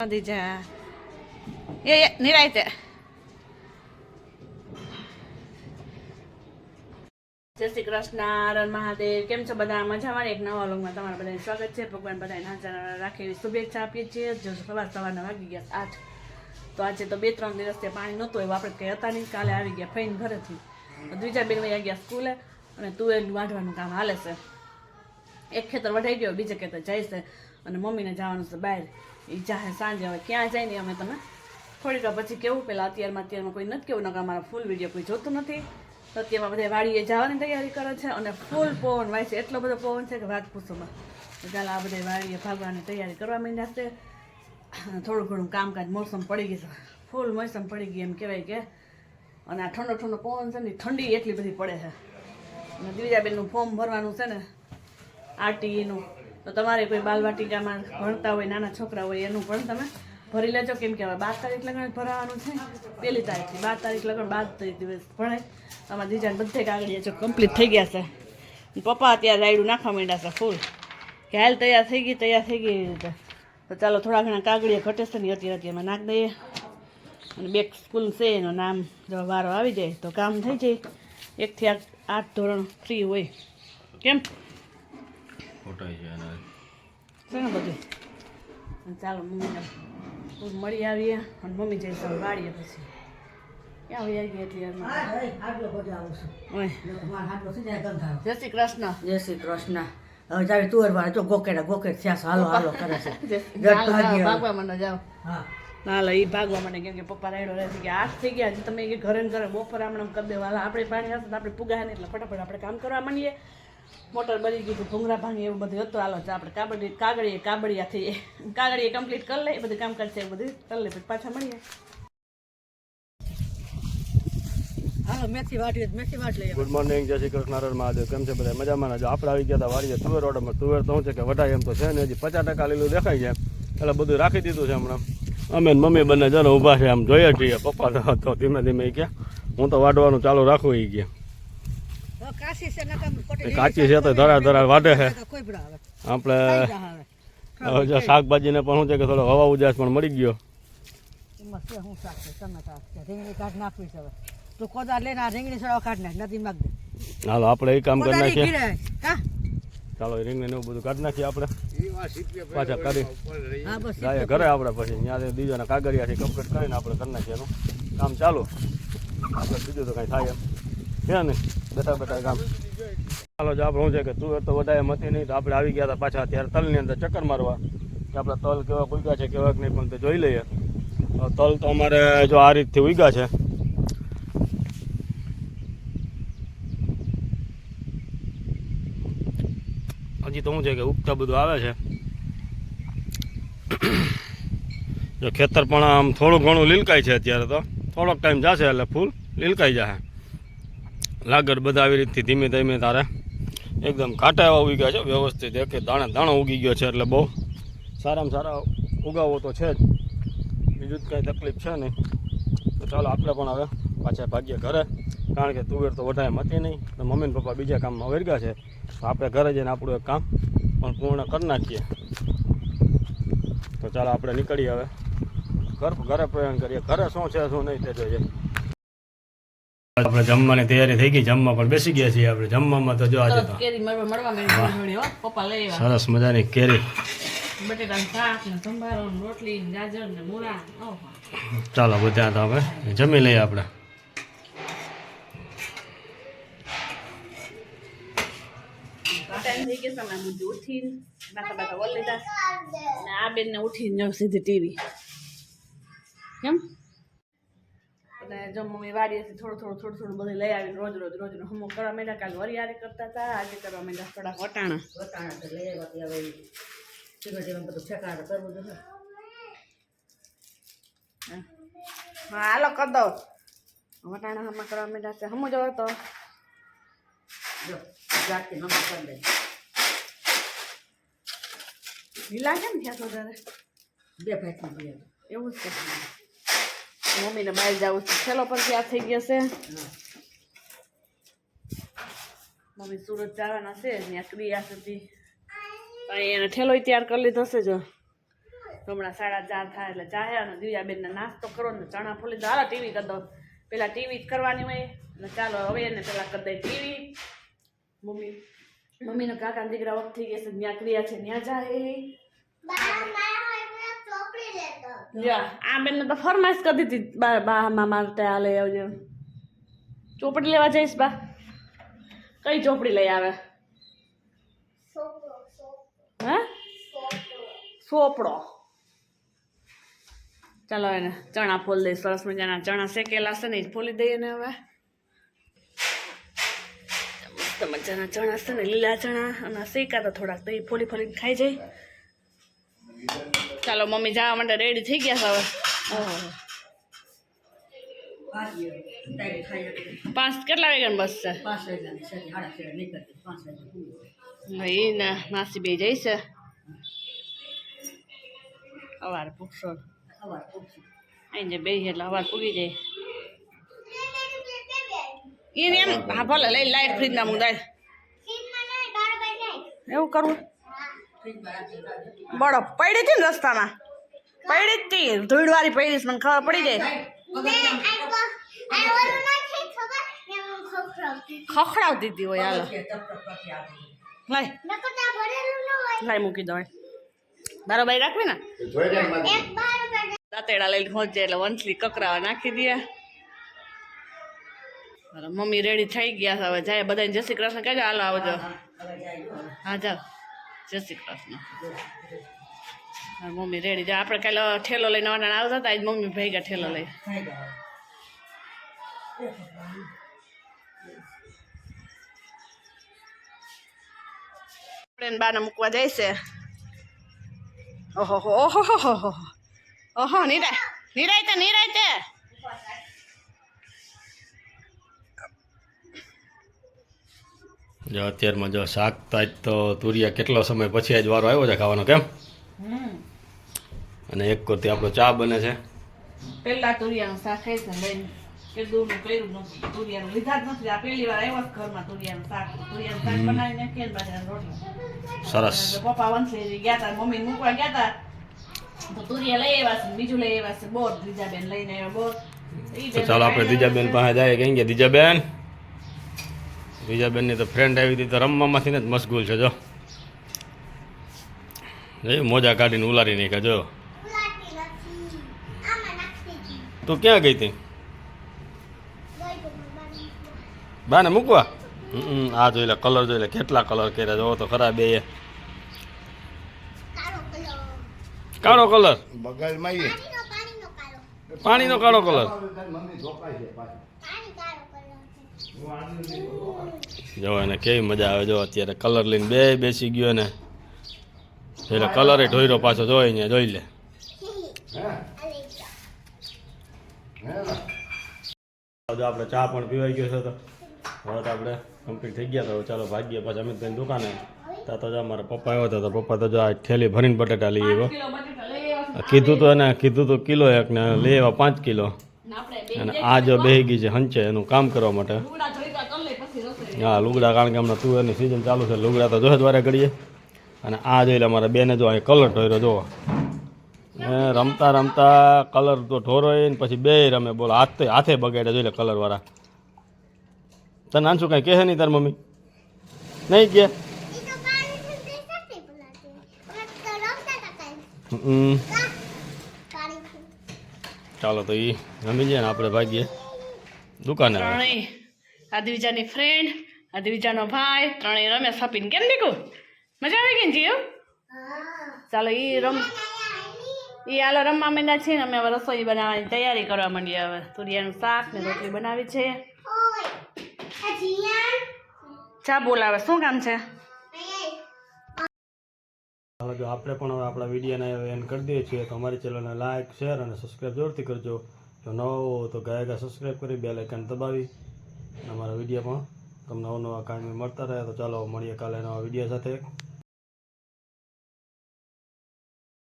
બાંધી જા એ નિરાયતે જય શ્રી કૃષ્ણ રણ મહાદેવ કેમ છો બધા? મજામાં? એક નવા લોગમાં તમારા બધાને સ્વાગત છે. ભગવાન બધાને હાજર રાખે એવી શુભેચ્છા આપીએ છીએ. જો સવાર સવારના વાગી ગયા આઠ, તો આજે તો બે ત્રણ દિવસથી પાણી નહોતું, એવું આપણે કંઈ હતા નહીં. કાલે આવી ગયા ફઈને ઘરેથી દ્વિજા બેન વયા ગયા સ્કૂલે અને તુવેર વાઢવાનું કામ હાલે છે. એક ખેતર વઢાઈ ગયો, બીજે ખેતર જાય છે. અને મમ્મીને જવાનું છે બહાર. એ જાહે સાંજે. હવે ક્યાં જાય ને અમે તમે? થોડીક પછી કેવું? પેલા અત્યારમાં અત્યારમાં કોઈ નથી કેવું? નકર અમારા ફૂલ વીડિયો કોઈ જોતું નથી. તો અત્યારમાં બધા વાડીએ જવાની તૈયારી કરે છે અને ફૂલ પવન વાય છે. એટલો બધો પવન છે કે વાત પૂછોમાં ચાલો આ બધા વાડીએ ભાગવાની તૈયારી કરવા માંડ્યા છે. થોડું ઘણું કામકાજ મોસમ પડી ગઈ છે. ફૂલ મોસમ પડી ગઈ એમ કહેવાય કે. અને આ ઠંડો ઠંડો પવન છે ને ઠંડી એટલી બધી પડે છે. અને દિવ્યાબેનનું ફોર્મ ભરવાનું છે ને. આરટીઈનું. તો તમારે કોઈ બાલવાટિકામાં ભણતા હોય, નાના છોકરા હોય, એનું પણ તમે ભરી લેજો. કેમ કે હવે બાર તારીખ લગન જ ભરાવાનું છે. પહેલી તારીખથી બાર તારીખ લગન, બાર તારીખ દિવસ ભણાય અમારા જીજાને બધે કાગળિયા જો કમ્પ્લીટ થઈ ગયા છે. પપ્પા અત્યારે રાયડું નાખવા માંડ્યા છે ફૂલ. કે હાલ તૈયાર થઈ ગઈ, તૈયાર થઈ ગઈ એવી રીતે. તો ચાલો થોડા ઘણા કાગળિયા ઘટે છે ને અત્યારે અત્યારમાં નાખ દઈએ. અને બે સ્કૂલ છે, એનું નામ જો વારો આવી જાય તો કામ થઈ જાય. એકથી આઠ ધોરણ ફ્રી હોય. કેમ? ફોટાઈ છે એના. છે ને બધું? ચાલો મમ્મીને મળી આવીએ અને મમ્મી જઈ સૌ વાળીએ પછી. જય શ્રી કૃષ્ણ. જય શ્રી કૃષ્ણ. હવે જાવે તુવર વાળા તો ગોકેડા ગોકેટ થયા છે હાલો હાલો કરે છે. જય-. ભાગવા માંડો જાઓ. હા. ના લો એ ભાગવા માંડે કેમ કે પપ્પા રાયડો રહે છે કે આઠ થઈ ગયા હજી તમે કે ઘરે ઘરે બપોર આમણે આમ કરી દેવા. આપણે પાણી હશે તો આપણે પુગાય ને એટલે ફટાફટ આપણે કામ કરવા માંડીએ. મોટર બની ગયું ભૂંગળા ભાંગી એવું બધું હતું. હાલો આપણે કાબડી, કાગળીએ કાબડિયાથી કાગળીએ કમ્પ્લીટ કરી લઈએ, બધું કામ કરશે એવું બધું. કરી લઈએ પછી મળીએ. હાલો, મેથી વાટી મેથી વાટ ગુડ મોર્નિંગ જય શ્રી કૃષ્ણ હરણ મહાદેવ. કેમ છે બધા? મજામાં જો આપણે આવી ગયા હતા વાડીએ, તુવેર ઓર્ડરમાં તો કે વટાય એમ છે ને, હજી પચાસ ટકા લીલું દેખાય છે. એટલે બધું રાખી દીધું છે હમણાં. અમે મમ્મી બંને જણ ઊભા છે, આમ જોઈએ છીએ. પપ્પા તો- ધીમે ધીમે એ ગયા હું તો વાટવાનું ચાલુ રાખું એ ગયા કાચી છે તો ધરા ધરા વાઢે છે. આપણે જો શાકભાજીને પણ શું છે કે થોડો હવા ઉજાસ પણ મળી ગયો. છે છે? છે. રીંગણી છે રીંગણી હાલો આપણે એ કામ કરી નાખીએ. હા? ચાલો એ એવું બધું કાઢી નાખીએ આપણે. પાછા કરી હા ઘરે આપણે પછી. ત્યાં બીજાના કાગળિયાથી કમ્પ્લીટ કરીને આપણે કરી નાખીએ એનું. કામ ચાલુ. આપણે બીજું તો કાંઈ થાય એમ. છે ને? બેઠા બેઠા ગામ. ચાલો જ આપણે શું છે કે તુવેર તો વધારે મતી નહીં, તો આપણે આવી ગયા હતા પાછા અત્યારે તલની અંદર ચક્કર મારવા. કે આપણા તલ કેવા ઉગ્યા છે કેવાક નહીં, પણ તે જોઈ લઈએ. તલ તો અમારે જો આ રીતથી ઉગ્યા છે. હજી તો શું છે કે ઉગતા બધું આવે છે. જો ખેતર પણ આમ થોડું ઘણું લીલકાય છે અત્યારે તો. થોડોક ટાઈમ જશે એટલે ફૂલ લીલકાઈ જશે. લાગર બધા આવી રીતથી ધીમે ધીમે તારે એકદમ કાંટા એવા ઉગી ગયા છે. વ્યવસ્થિત એક દાણે દાણો ઉગી ગયો છે એટલે બહુ સારામાં સારા ઉગાવો તો છે જ. બીજું જ કાંઈ તકલીફ છે નહીં. તો ચાલો આપણે પણ હવે પાછા ભાગ્ય ઘરે. કારણ કે તુવેર તો વધારે મતી નહીં. અને મમ્મી ને પપ્પા બીજા કામમાં વર્ગ્યા છે. તો આપણે ઘરે જઈને આપણું એક કામ પણ પૂર્ણ કરી નાખીએ. તો ચાલો આપણે નીકળીએ હવે. ઘર ઘરે પ્રયાણ કરીએ. ઘરે શું છે, શું નહીં તે જોઈએ. આપણે જમવાની તૈયારી થઈ ગઈ જમવા પણ બેસી ગયા છીએ આપણે. જમવામાં તો જો આજે તો સરસ મજાની કેરી. બટેટાનું શાક ને સંભારો ને રોટલી ને ગાજર ને મૂળા ઓહો. ચાલો બધા તો હવે જમી લઈએ આપણે. ટાઈમ થઈ ગયો તમે ઉઠીને બાકા બાકા વળ લીધા. અને આ બેનને ઉઠીને જાઉં સીધી ટીવી. કેમ? અને જો મમ્મી વાડીએથી થોડું થોડું થોડું થોડું બધું લઈ આવીને રોજ રોજ રોજ હમો કરવા માંડ્યા કાલે વરિયારે કરતા હતા આજે કરવા માંડ્યા થોડા વટાણા. વટાણા તો લઈ આવ્યા હવે ધીમે ધીમે બધું ઠેકાણે કરવું જોઈએ હા હાલો કરી દો વટાણા હમણાં કરવા માંડ્યા છે. હમો જવો તો. જો જાતથી નમક કરી દે લીલા કેમ થયા તો બે ભાઈ એવું જ છે. મમ્મીને બહાર જવું છે. છેલ્લો પર ત્યાં થઈ ગયો છે. મમ્મી સુરત જવાના છે, ત્યાં ક્રિયા સુધી. એને ઠેલો તૈયાર કરી લીધો છે જો. હમણાં સાડા ચાર થાય એટલે ચાહે અને દિવ્યાબેનને નાસ્તો કરો ને ચણા ફોલી દો. હાલો, ટીવી કરી દો. પેલા ટીવી જ કરવાની હોય. અને ચાલો, હવે એને પેલા કરી દે ટીવી. મમ્મી, મમ્મીનો કાકા દીકરા વખત થઈ ગયા છે. ત્યાં ક્રિયા છે. ત્યાં જાય આ બેનને તો ફરમાઈશ કરી દીધી. બા બા માટે આ લઈ આવજો. ચોપડી લેવા જઈશ, બા. કઈ ચોપડી લઈ આવે? હે? સોપડો. ચાલો એને ચણા ફોલી દઈશ. સરસ મજાના ચણા શેકેલા છે ને એ ફોલી દઈએ ને હવે. મસ્ત મજાના ચણા છે ને લીલા ચણા. અને શેકા તો થોડાક તો એ ફોલી ફોલીને ખાઈ જાય. ચાલો મમ્મી જવા માટે રેડી થઈ ગયા છે હવે. પાંચ કેટલા વાગ્યાની બસ છે? એ ને માસી બે જઈ છે. અવાર પૂછો અહીં જે બે એટલે અવાર પૂગી જાય. એને એમ હા ભલે લઈ લાઈટ ફ્રીજના મુદાય એવું કરવું બરફ પડી હતી ને રસ્તામાં? પડી જ હતી. ધૂળવાળી પડી મને ખબર પડી જાય. ખખડાવતી હતી હોય હાલો. લાય મૂકી દો બરાબર રાખવી ને? દાંતેડા લઈને પહોંચે એટલે વંથલી કકરાવા નાખી દે. મમ્મી રેડી થઈ ગયા છે હવે જાય. બધાને જય શ્રી કૃષ્ણ કહેજો હાલો આવજો. હા જાઓ. જય શ્રી કૃષ્ણ. Mummy ready. જાય આપણે કાલે ઠેલો લઈને આવવાના આવતા હતા, આજ મમ્મી ભેગા ઠેલો લઈ. આપણે બાને મૂકવા જાય છે. ઓહો ઓહો ઓહો ઓહો નીરાય નીરાય તે, નીરાય જો અત્યારમાં જો શાક તાજ તો તુરિયા કેટલો સમય પછી આજ વારો આવ્યો છે ખાવાનો કેમ? અને એક કોરથી આપણો ચા બને છે. પેલા તુરિયાનું શાક ખાઈ છે લઈને કીધું મેં કર્યું તુરિયાનું લીધા જ નથી. આ પહેલી વાર આવ્યા ઘરમાં તુરિયાનું શાક. તુરિયાનું શાક બનાવી નાખીએ ને બાજરાના સરસ. પપ્પા વંશલી ગયા હતા મમ્મી મૂકવા ગયા હતા તો તુરિયા લઈ આવ્યા છે બીજું લઈ આવ્યા છે. બોર બીજા બેન લઈને આવ્યા બોર. ચાલો આપણે દીજાબેન પાસે જાય કહીએ કે દીજાબેન દીજાબેનની તો ફ્રેન્ડ આવી હતી તો રમવામાંથી ને જ મશગુલ છે જો. મોજા કાઢીને ઉલારી નાખ્યા જો. તું ક્યાં ગઈ હતી? બાને મૂકવા? હમ, આ જોઈ લે કલર જોઈ લે કેટલા કલર કર્યા જોવો તો ખરા બે. કાળો કલર બગલમાં પાણીનો કાળો કલર જો એને કેવી મજા આવે જો અત્યારે કલર લઈને બે બેસી ગયો ને. એટલે કલરે ઢોયરો પાછો જોઈ ને જોઈ લે. આપણે ચા પણ પીવાઈ ગયો છે તો. હવે તો આપણે કમ્પ્લીટ થઈ ગયા તો ચાલો ભાગીએ અમિત અમિતભાઈ દુકાને. ત્યાં તો જો મારા પપ્પા આવ્યો હતો તો પપ્પા તો જો આ થેલી ભરીને બટાટા લઈ આવ્યો. કીધું તો એને કીધું તો કિલો એક ને લઈ આવ્યા પાંચ કિલો. ને આપણે બે અને આ જો બેહી ગઈ છે હંચે એનું કામ કરવા માટે લુગડા ધોઈતા કરી લઈ પછી રસોઈ હા, લુગડા, કારણ કે હમણાં તુવેરની સિઝન ચાલુ છે, લુગડા તો જોહે દ્વારે કરીએ અને આ જોઈ લે અમારા બેને, જો અહીં કલર ઢોર્યો જો રમતા રમતા કલર તો ઢોરોય ને પછી બે રમે, બોલો, હાથ, હાથે બગાડે જોઈ લે કલરવાળા તને આનશું કાંઈ કહે નહીં તાર મમ્મી? નહીં કે. ચાલો તો એ રમી જાય ને, આપણે ભાગીએ. દુકાને હવે. આ દિવિજાની ફ્રેન્ડ આ દ્વિજાનો ભાઈ ત્રણેય રમે શોપિંગ કેમ દીકું? મજા આવી ગઈ ને જીવ? ચાલો એ રમ એ હાલો રમવા માંડ્યા છે ને અમે હવે રસોઈ બનાવવાની તૈયારી કરવા માંડીએ હવે. તુરિયાનું શાક ને રોટલી બનાવી છે. ચા બોલાવે. શું કામ છે? હવે જો આપણે પણ હવે આપણા વિડીયોને એન્ડ કરી દઈએ છીએ. તો અમારી ચેનલને લાઇક શેર અને સબસ્ક્રાઈબ જરૂરથી કરજો. જો નવો હો તો ગયા ગયા સબસ્ક્રાઈબ કરી બે લાઇકન દબાવી. અમારા વીડિયો પણ તમને નવા નવા કાયમી મળતા રહે તો ચાલો મળીએ કાલે નવા વીડિયો સાથે.